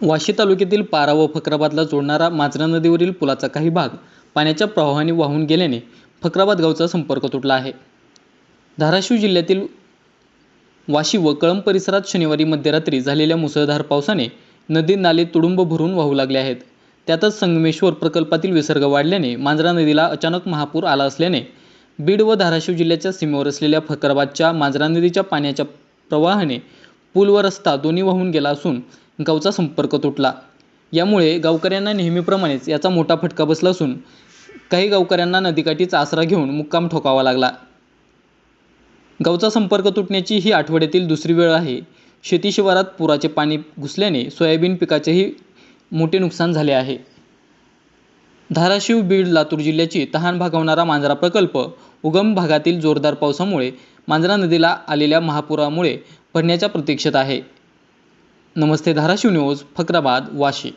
वाशी तालुक्यातील पारा व फक्राबादला जोडणारा मांजरा नदीवरील पुलाचा काही भाग पाण्याच्या प्रवाहाने वाहून गेल्याने फक्राबाद गावचा संपर्क तुटला आहे. धाराशिव जिल्ह्यातील वाशी व कळंब परिसरात शनिवारी मध्यरात्री झालेल्या मुसळधार पावसाने नदी नाले तुडुंब भरून वाहू लागले आहेत. त्यातच संगमेश्वर प्रकल्पातील विसर्ग वाढल्याने मांजरा नदीला अचानक महापूर आला असल्याने बीड व धाराशिव जिल्ह्याच्या सीमेवर असलेल्या फक्राबादच्या मांजरा नदीच्या पाण्याच्या प्रवाहाने पूल व रस्ता दोन्ही वाहून गेला असून गावचा संपर्क तुटला. यामुळे गावकऱ्यांना नेहमीप्रमाणेच याचा मोठा फटका बसला असून काही गावकऱ्यांना नदीकाठीचा आसरा घेऊन मुक्काम ठोकावा लागला. गावचा संपर्क तुटण्याची ही आठवड्यातील दुसरी वेळ आहे. शेती शिवारात पुराचे पाणी घुसल्याने सोयाबीन पिकाचेही मोठे नुकसान झाले आहे. धाराशिव, बीड, लातूर जिल्ह्याची तहान भागवणारा मांजरा प्रकल्प उगम भागातील जोरदार पावसामुळे मांजरा नदीला आलेल्या महापुरामुळे भरण्याच्या प्रतीक्षेत आहे. नमस्ते धाराशिव न्यूज, फक्राबाद, वाशी